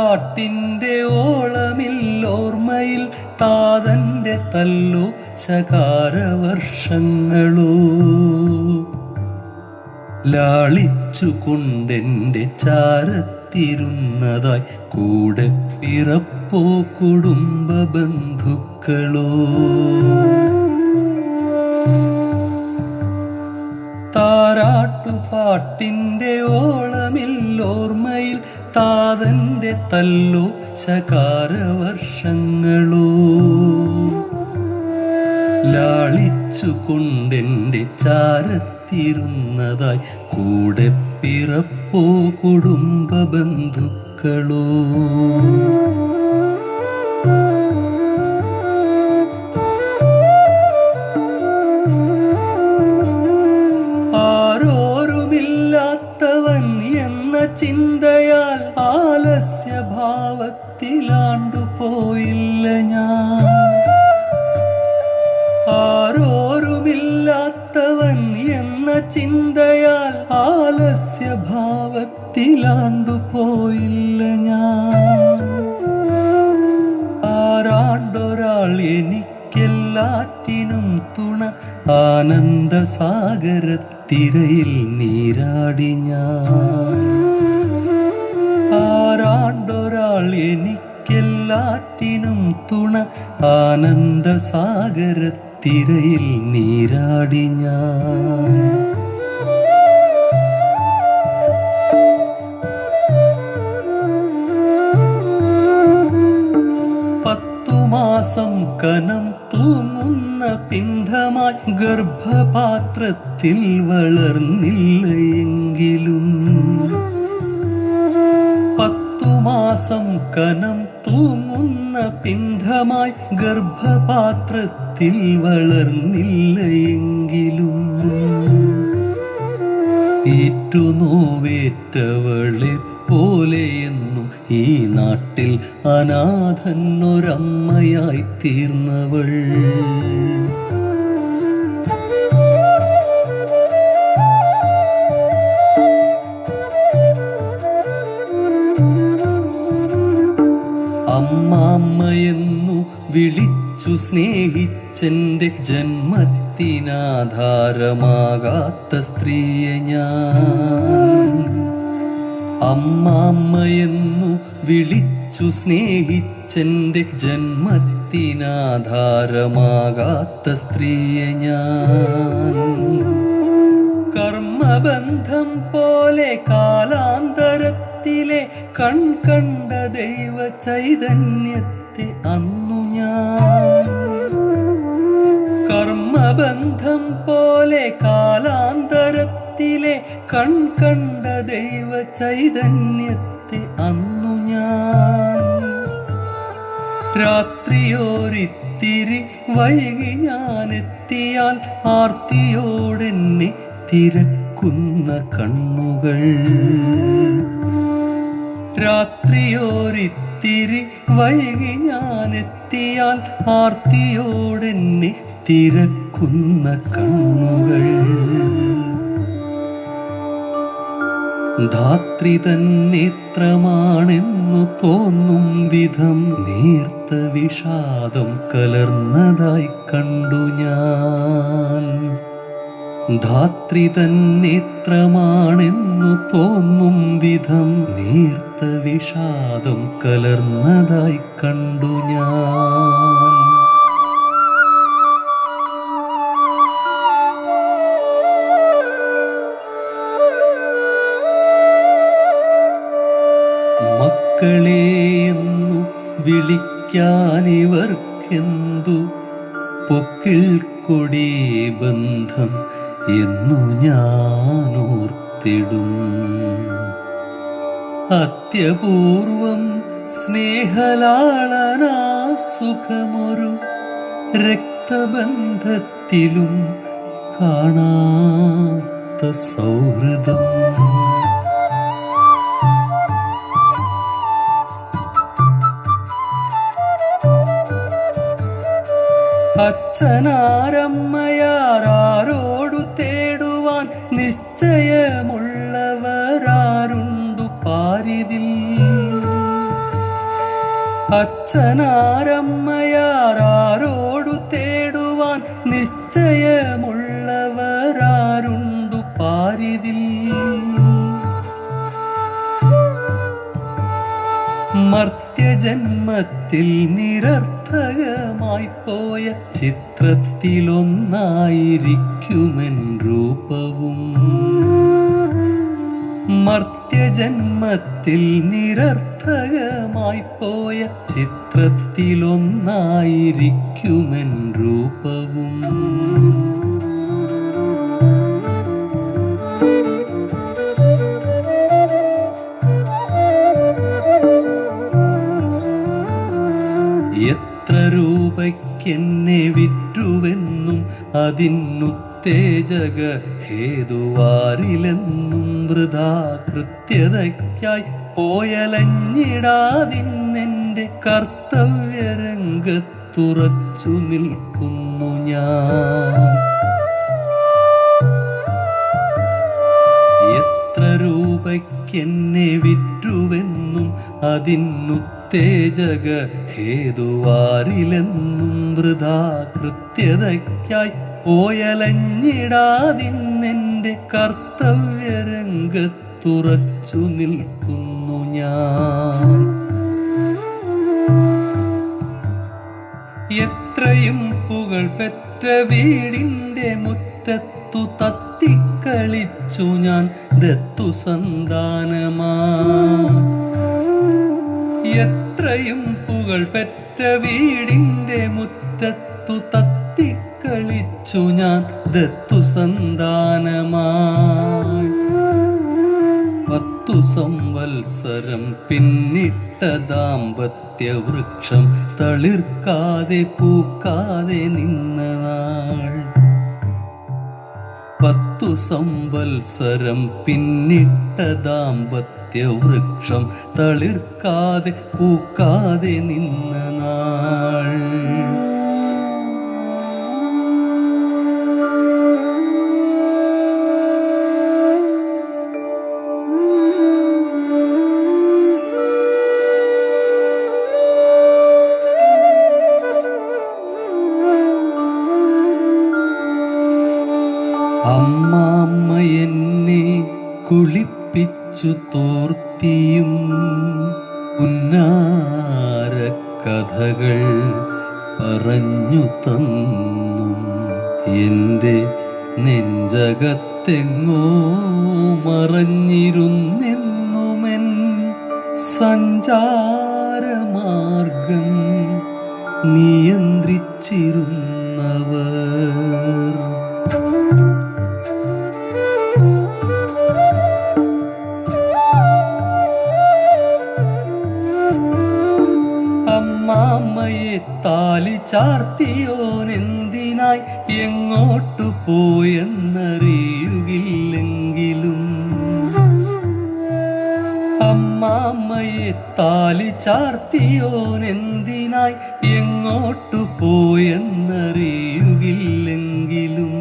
താരാട്ടുപാട്ടിന്റെ ഓളമില്ലോർമ്മയിൽ താതന്റെ തല്ലു ശകാരവർഷങ്ങളോ. ലാളിച്ചു കൊണ്ടെന്റെ ചാരത്തിരുന്നതായി കൂടെ പിറപ്പോ കുടുംബ ബന്ധുക്കളോ. താരാട്ടുപാട്ടിന്റെ ഓളമില്ലോർമ്മയിൽ താതന്റെ തല്ലു ശകാരവർഷങ്ങളോ. ലാളിച്ചു കൊണ്ടെന്റെ ചാരത്തിരുന്നതായി കൂടെ പിറപ്പോ കുടുംബ ബന്ധുക്കളോ എന്ന ആലസ്യ ഭാവത്തിലാണ്ടു പോയില്ല ഞാൻ. ആരാണ്ടൊരാൾ എനിക്കെല്ലാറ്റിനും തുണ ആനന്ദ സാഗരത്തിരയിൽ നീരാടി ഞാൻ. ആരാണ്ടൊരാൾ എനിക്കെല്ലാറ്റിനും തുണ ആനന്ദ സാഗരത്തിരയിൽ നീരാടി ഞാൻ. മാസം കനം തൂങ്ങുന്ന പിണ്ഡമായി ഗർഭപാത്രത്തിൽ വളർന്നില്ലെങ്കിലും പത്തുമാസം മാസം കനം തൂങ്ങുന്ന പിണ്ഡമായി ഗർഭപാത്രത്തിൽ വളർന്നില്ലയെങ്കിലും ഏറ്റുനോവേറ്റവളെ പോലെയെന്നും ഈ നാട്ടിൽ അനാഥന്നൊരമ്മയായി തീർന്നവൾ. അമ്മാമ്മയെന്നു വിളിച്ചു സ്നേഹിച്ചെന്റെ ജന്മത്തിനാധാരമാകാത്ത സ്ത്രീയെ ഞാൻ അമ്മാമ്മയെന്നു വിളിച്ചു സ്നേഹിച്ചെന്റെ ജന്മത്തിനാധാരമാകാത്ത സ്ത്രീയെ ഞാൻ. കർമ്മബന്ധം പോലെ കാലാന്തരത്തിലെ കൺകണ്ട ദൈവ ചൈതന്യത്തെ അന്നു ഞാൻ. കർമ്മബന്ധം പോലെ കാലാന്തരത്തിലെ കൺകണ്ട ദൈവ ചൈതന്യത്തെ അന്നു ഞാൻ. രാത്രിയോരിത്തിരി വൈകി ഞാനെത്തിയാൽ ആർത്തിയോടെന്നെ തിരക്കുന്ന കണ്ണുകൾ. രാത്രിയോരിത്തിരി വൈകി ഞാനെത്തിയാൽ ആർത്തിയോടെന്നെ തിരക്കുന്ന കണ്ണുകൾ. ധാത്രി തന്നേത്രമാണെന്നു തോന്നും വിധം നേർത്ത വിഷാദം കലർന്നതായി കണ്ടു ഞാൻ. ധാത്രി തന്നേത്രമാണെന്നു തോന്നും വിധം നേർത്ത വിഷാദം കലർന്നതായി കണ്ടു ഞാൻ. മക്കളെ എന്നു വിളിക്കാനിവർക്കെന്തു? പൊക്കിൾ കൊടി ബന്ധം എന്നു ഞാൻ ഓർത്തിടും അത്യപൂർവം സ്നേഹലാളനാ സുഖമൊരു രക്തബന്ധത്തിലും കാണാത്ത സൗഹൃദം. അച്ഛനാരമ്മയാരോടു തേടുവാൻ നിശ്ചയമുള്ളവരാരുണ്ടു പാരിതിൽ. അച്ഛനാരമ്മയാരോടു തേടുവാൻ നിശ്ചയമുള്ളവരാരുണ്ടു പാരിതിൽ. മർത്യജന്മത്തിൽ നിരർത്ഥകമായി പോയ ചിത്രത്തിലൊന്നായിരിക്കുമെൻ രൂപവും. മർത്യജന്മത്തിൽ നിരർത്ഥകമായിപ്പോയ ചിത്രത്തിലൊന്നായിരിക്കുമെൻ രൂപവും. രൂപയ്ക്കെന്നെ വിറ്റുവെന്നും അതിനുത്തേജക ഹേതുവാരിലെന്നും വൃഥാ കൃത്യതയ്ക്കായി പോയലഞ്ഞിടാതിന്നെന്റെ കർത്തവ്യരംഗത്തുറച്ചു നിൽക്കുന്നു ഞാൻ. എത്ര രൂപയ്ക്കെന്നെ വിറ്റുവെന്നും അതിനുത്തേജക ഹേതുവാരിലെന്നും വൃഥാ കൃത്യതയ്ക്കായി ഓയലഞ്ഞിടാതിന്നെന്റെ കർത്തവ്യരംഗത്തുറച്ചു നിൽക്കുന്നു ഞാൻ. എത്രയും പുകൾ പെറ്റ വീടിന്റെ മുറ്റത്തു തത്തിക്കളിച്ചു ഞാൻ ദത്തു സന്താനമാ. എത്രയും പുകൾ പെറ്റ വീടിന്റെ മുറ്റത്തു തത്തിക്കളിച്ചു ഞാൻ. ദത്തു സന്താനമായി. പത്തു സംവത്സരം പിന്നിട്ട ദാമ്പത്യ വൃക്ഷം തളിർക്കാതെ പൂക്കാതെ നിന്ന പത്തു സംവത്സരം പിന്നിട്ട ദാമ്പത്യ വൃക്ഷം തളിർക്കാതെ പൂക്കാതെ നിന്ന നാൾ. സഞ്ചാരമാർഗം നിയന്ത്രിച്ചിരുന്നവർ. അമ്മാമ്മയെ താലി ചാർത്തിയോനെന്തിനായി എങ്ങോട്ടു പോയെന്നറിയുകില്ലെങ്കിലും അമ്മാമ്മയെ താലി ചാർത്തിയോനെന്തിനായി എങ്ങോട്ടു പോയെന്നറിയുകില്ലെങ്കിലും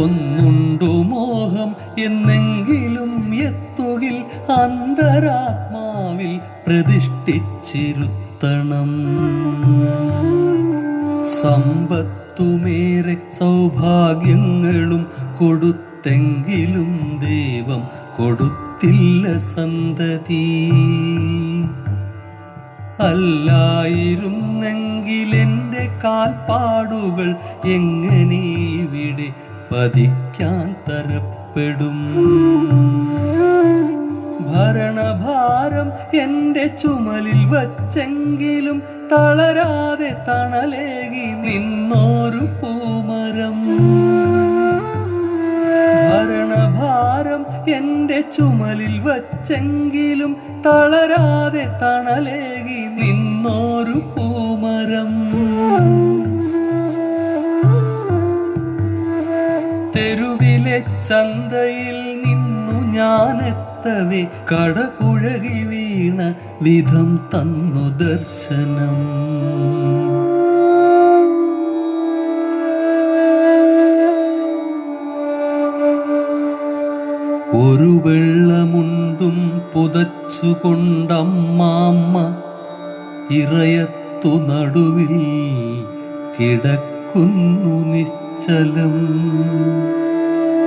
ഒന്നുണ്ടു മോഹം എന്നെങ്കിലും എത്തുകിൽ അന്തരാത്മാവിൽ പ്രതിഷ്ഠിച്ചിരുത്തണം. സമ്പത്തുമേറെ സൗഭാഗ്യങ്ങളും കൊടുത്തെങ്കിലും ദൈവം കൊടുത്തില്ല സന്തതി. അല്ലായിരുന്നെങ്കിൽ എന്റെ കാൽപ്പാടുകൾ എങ്ങനെ ഇവിടെ പതിക്കാൻ തരപ്പെടും? ഭരണഭാരം എന്റെ ചുമലിൽ വച്ചെങ്കിലും തളരാതെ തണലേകി നിന്നോരു പൂമരം. ഭരണഭാരം എന്റെ ചുമലിൽ വച്ചെങ്കിലും തളരാതെ തണലേകി നിന്നോരു പൂമരം. തെരുവിലെ ചന്തയിൽ നിന്നു ഞാനെത്തവേ കടപുഴകി വീണ വിധം തന്നു ദർശനം. ഒരു വെള്ളമുണ്ടും പുതച്ചുകൊണ്ടമ്മാമ്മ ഇറയത്തു നടുവിൽ കിടക്കുന്നു നിശ്ചലം.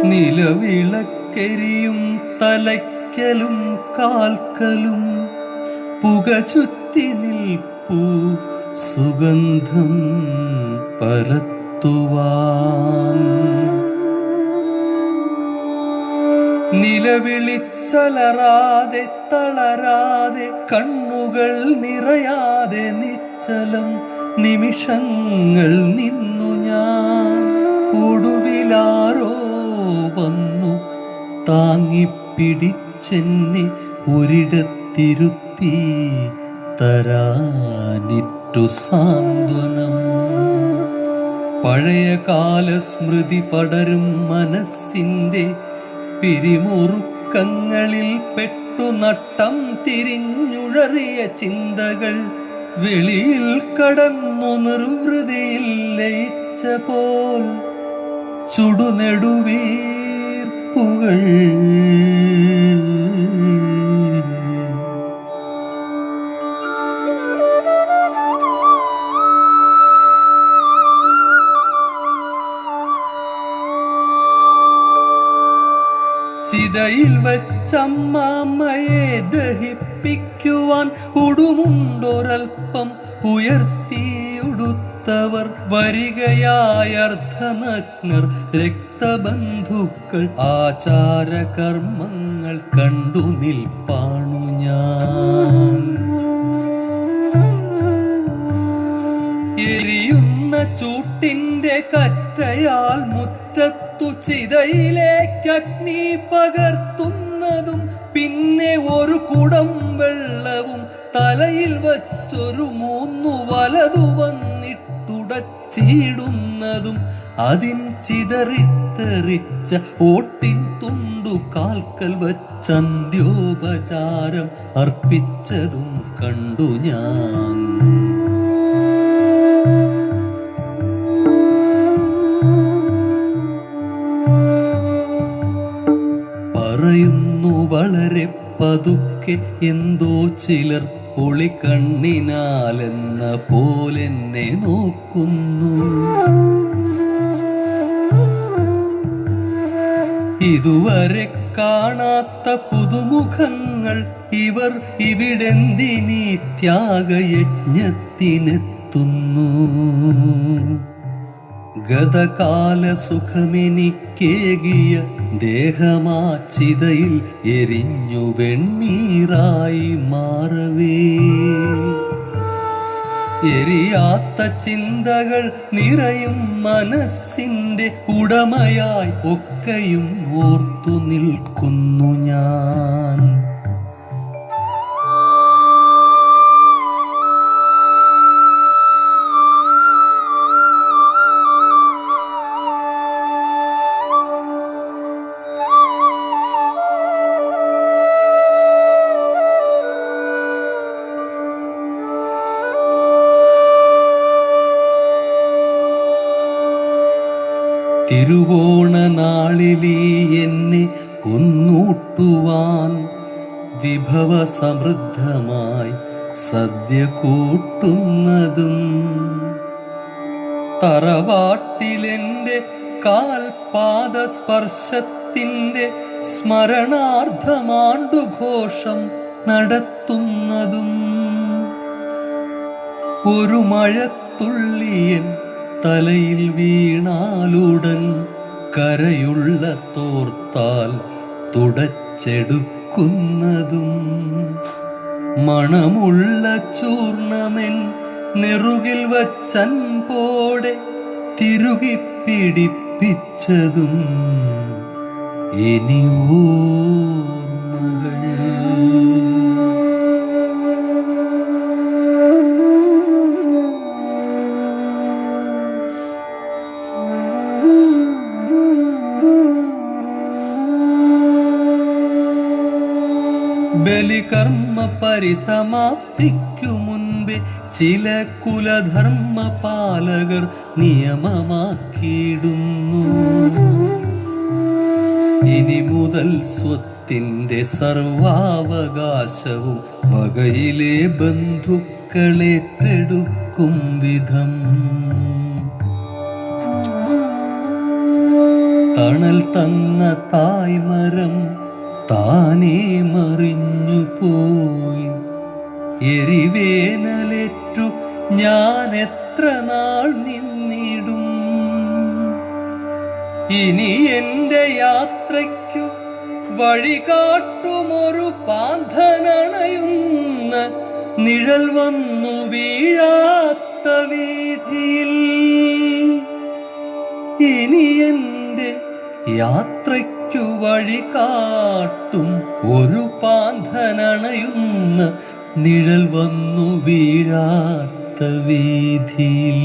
നിലവിളക്കരിയും തലയ്ക്കലും കാൽക്കലും പുക ചുറ്റി നിൽപ്പൂ സുഗന്ധം പരത്തുവാൻ. നിലവിളിച്ചലറാതെ തളരാതെ കണ്ണുകൾ നിറയാതെ നിശ്ചലം നിമിഷങ്ങൾ നിന്നു ഞാൻ. ഒടുവിലാരോ വന്നു താങ്ങിപ്പിടിച്ചെന്നെ ഒരിടത്തിരുത്തി തരാനിറ്റു സാന്ത്വനം. പഴയ കാല സ്മൃതി പടരും മനസ്സിന്റെ പിരിമുറുക്കങ്ങളിൽ പെട്ടു നട്ടം തിരിഞ്ഞുഴറിയ ചിന്തകൾ വെളിയിൽ കടന്നു നിർവൃതിയിൽ ലയിച്ച പോൽ ചുടുനെടുവീർപ്പുകൾ. വച്ചമ്മയെ ദഹിപ്പിക്കുവാൻ ഉടുമുണ്ടൊരൽപ്പം ഉയർത്തിയുടുത്തവർ വരികയായ അർദ്ധനഗ്നർ രക്തബന്ധുക്കൾ ആചാരകർമ്മങ്ങൾ കണ്ടു നിൽപ്പാണു ഞാൻ. എരിയുന്ന ചൂട്ടിന്റെ കറ്റയാൽ മുറ്റത്തു ചിതയിലേക്ക് അഗ്നി പകർത്തുന്നതും പിന്നെ ഒരു കുടം വെള്ളവും തലയിൽ വച്ചൊരു മൂന്നു വലതു വന്നിട്ടുടച്ചിടുന്നതും അതിൻ ചിതറിത്തെറിച്ച ഓട്ടിൻ തുണ്ടു കാൽക്കൽ വച്ചന്ത്യോപചാരം അർപ്പിച്ചതും കണ്ടു ഞാൻ. പതുക്കെ എന്തോ ചിലർ പൊളിക്കണ്ണിനാലെന്ന കണ്ണിനാലെന്ന പോലെന്നെ നോക്കുന്നു. ഇതുവരെ കാണാത്ത പുതുമുഖങ്ങൾ ഇവർ ഇവിടെന്തിനീ ത്യാഗയജ്ഞത്തിനെത്തുന്നു. ഗതകാല സുഖമെനിക്കേകിയ ദേഹമാച്ചിതയിൽ എരിഞ്ഞു വെണ്ണീറായി മാറവേ. എരിയാത്ത ചിന്തകൾ നിറയും മനസ്സിന്റെ ഉടമയായി ഒക്കെയും ഓർത്തു നിൽക്കുന്നു ഞാൻ. തിരുവോണ നാളിലീ എന്നെ കൊന്നൂട്ടുവാൻ വിഭവ സമൃദ്ധമായി സദ്യ കൂട്ടുന്നതും തറവാട്ടിലെന്റെ കാൽപാദ സ്പർശത്തിന്റെ സ്മരണാർത്ഥമാണ്ടുഘോഷം നടത്തുന്നതും ഒരു മഴത്തുള്ളിയൻ തലയിൽ വീണാലുടൻ കരയുള്ള തോർത്താൽ തുടച്ചെടുക്കുന്നതും മണമുള്ള ചൂർണമെൻ നെറുകിൽ വച്ചൻപോടെ തിരുകി പിടിപ്പിച്ചതും ഇനി ഓർമ്മകൾ ബലികർമ്മ പരിസമാപ്തിക്കു മുൻപേ ചില കുലധർമ്മ പാലകർ നിയമമാക്കിയിടുന്നു. ഇനി മുതൽ സ്വത്തിന്റെ സർവാവകാശവും വകയിലെ ബന്ധുക്കളേറ്റെടുക്കും വിധം. തണൽ തന്ന തായ്മരം താനേ മറിഞ്ഞു പോയി. എരിവേനലേറ്റു ഞാൻ എത്ര നാൾ നിന്നിടും. ഇനി എന്റെ യാത്രയ്ക്കു വഴി കാട്ടുമൊരു പാന്തനണയുന്ന നിഴൽ വന്നു വീഴാത്ത വീതിയിൽ ഇനി എന്റെ യാത്രയ്ക്കു വഴി കാട്ടും ഒരു പാന്തനണയുന്ന നിഴൽ വന്നു വീഴാത്ത വീതിയിൽ